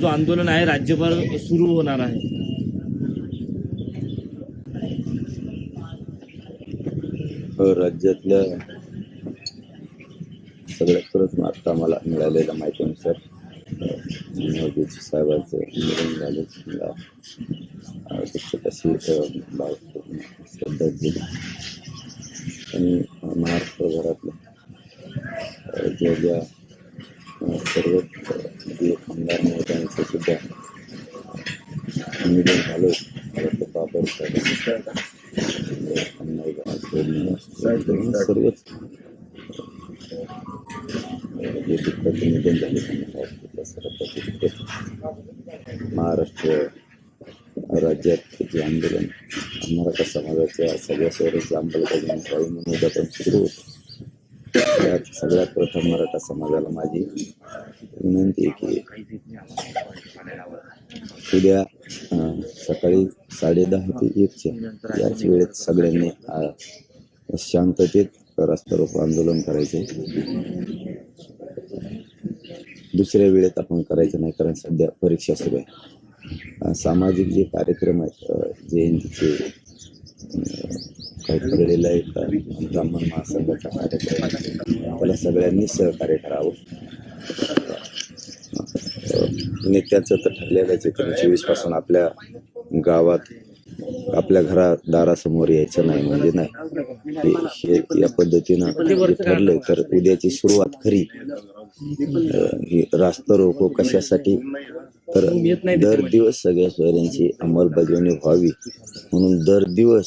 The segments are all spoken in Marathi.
जो आंदोलन आहे राज्यभर सुरू होणार आहे. हो, राज्यातल्या सगळ्यात आता मला मिळालेल्या माहितीनुसार मोदीजी साहेबांचं निधन झालं मला शिक्षक अशी अ, भाव- श्रद्धांजली. आणि महाराष्ट्रभरातल्या ज्या ज्या सर्व अ, आमदार सुद्धा निधन झालं मला ते बाबर साहेब सर्वच जे दुःखाचे निधन झाले त्यांना हॉस्पिटल सर्व महाराष्ट्र राज्यात जे आंदोलन मराठा समाजाच्या सगळ्या स्वराज्य अंमलबजावणी व्हावी म्हणून उद्यापासून सुरू होतं त्यात सगळ्यात प्रथम मराठा समाजाला माझी विनंती आहे की उद्या सकाळी साडेदहा ते एकच्या याच वेळेत सगळ्यांनी शांततेत रस्ता रोको आंदोलन करायचे. दुसऱ्या वेळेत आपण करायचं नाही कारण सध्या परीक्षा सुरू आहे. सामाजिक जे कार्यक्रम आहेत जयंतीचे काही ठरलेलं आहे का ब्राह्मण महासंघाचा कार्यक्रम त्याला सगळ्यांनी सहकार्य करावं. नेत्याचं तर ठरलेलंच आहे चोवीसपासून आपल्या गावात आपल्या घरात दारासमोर यायचं नाही म्हणजे नाही. हे- हे या पद्धतीनं ठरलं तर उद्याची सुरुवात खरी. अं, रास्ता रोको कशासाठी? तर दर दिवस सगळ्या सोयऱ्यांची अंमलबजावणी व्हावी. म्हणून दर दिवस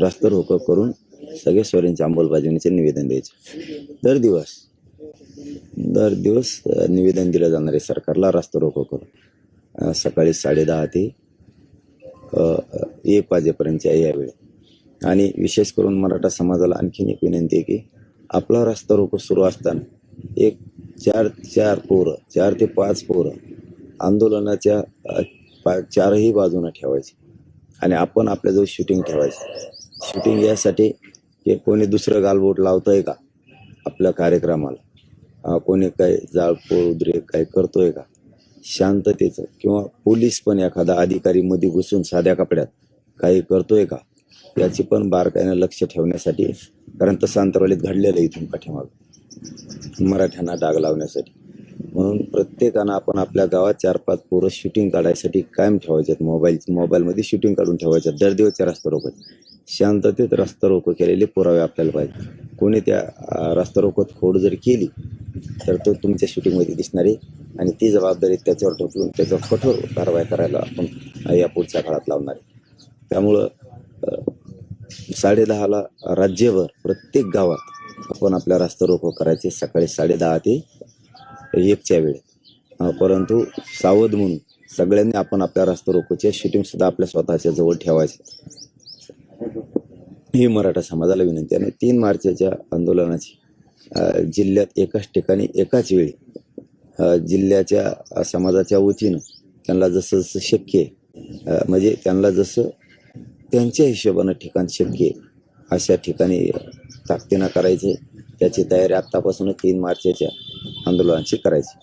रास्ता रोको करून सगळ्या सोयऱ्यांच्या अंमलबजावणीचे निवेदन द्यायचे. दर दिवस. दर दिवस निवेदन दिलं जाणार आहे सरकारला रास्ता रोको करून. सकाळी साडेदहा ते एक वाजेपर्यंत एक वाजेपर्यंतच्या यावेळी आणि विशेष करून मराठा समाजाला आणखीन एक विनंती आहे की आपला रास्ता रोको सुरू असताना एक चार चार पोरं चार ते पाच पोरं आंदोलनाच्या चारही बाजूनं ठेवायची. आणि आपण आपल्याजवळ शूटिंग ठेवायची. शूटिंग यासाठी की कोणी दुसरं गालबोट लावतंय का आपल्या कार्यक्रमाला? कोणी काय जाळपोळ उद्रेक काय करतोय का? शांततेचं किंवा पोलीस पण एखादा अधिकारी मध्ये घुसून साध्या कपड्यात काही करतोय का? याची पण बारकाईनं लक्ष ठेवण्यासाठी कारण तसं अंतरवालीत घडलेलं आहे इथून पाठीमाग. मराठ्यांना डाग लावण्यासाठी. म्हणून प्रत्येकानं आपण आपल्या गावात चार पाच पोरं शूटिंग काढायसाठी कायम ठेवायच्यात मोबाईल मोबाईलमध्ये शूटिंग काढून ठेवायच्यात दर दिवसच्या रस्ता रोको. शांततेत रस्ता रोको केलेले पुरावे आपल्याला पाहिजे कोणी त्या रस्ता रोकोत खोड जर केली तर तो तुमच्या शूटिंगमध्ये दिसणार आहे. आणि ती जबाबदारी त्याच्यावर ठोकून त्याचा कठोर कारवाई करायला आपण या पुढच्या काळात लावणार आहे. त्यामुळं साडेदहाला राज्यभर प्रत्येक गावात आपण आपल्या रास्ता रोको करायचे सकाळी साडेदहा ते एकच्या वेळेत परंतु सावध म्हणून सगळ्यांनी आपण आपल्या रस्ता रोकोचे शूटिंग सुद्धा आपल्या स्वतःच्या जवळ ठेवायचे. ही मराठा समाजाला विनंती आणि तीन मार्चच्या आंदोलनाची जिल्ह्यात एकाच ठिकाणी एकाच वेळी जिल्ह्याच्या समाजाच्या वतीनं त्यांना जसं जसं शक्य आहे म्हणजे त्यांना जसं त्यांच्या हिशोबानं ठिकाण शक्य आहे अशा ठिकाणी ताकदीनं करायचे त्याची तयारी आत्तापासूनच तीन मार्चच्या आंदोलनाची करायची.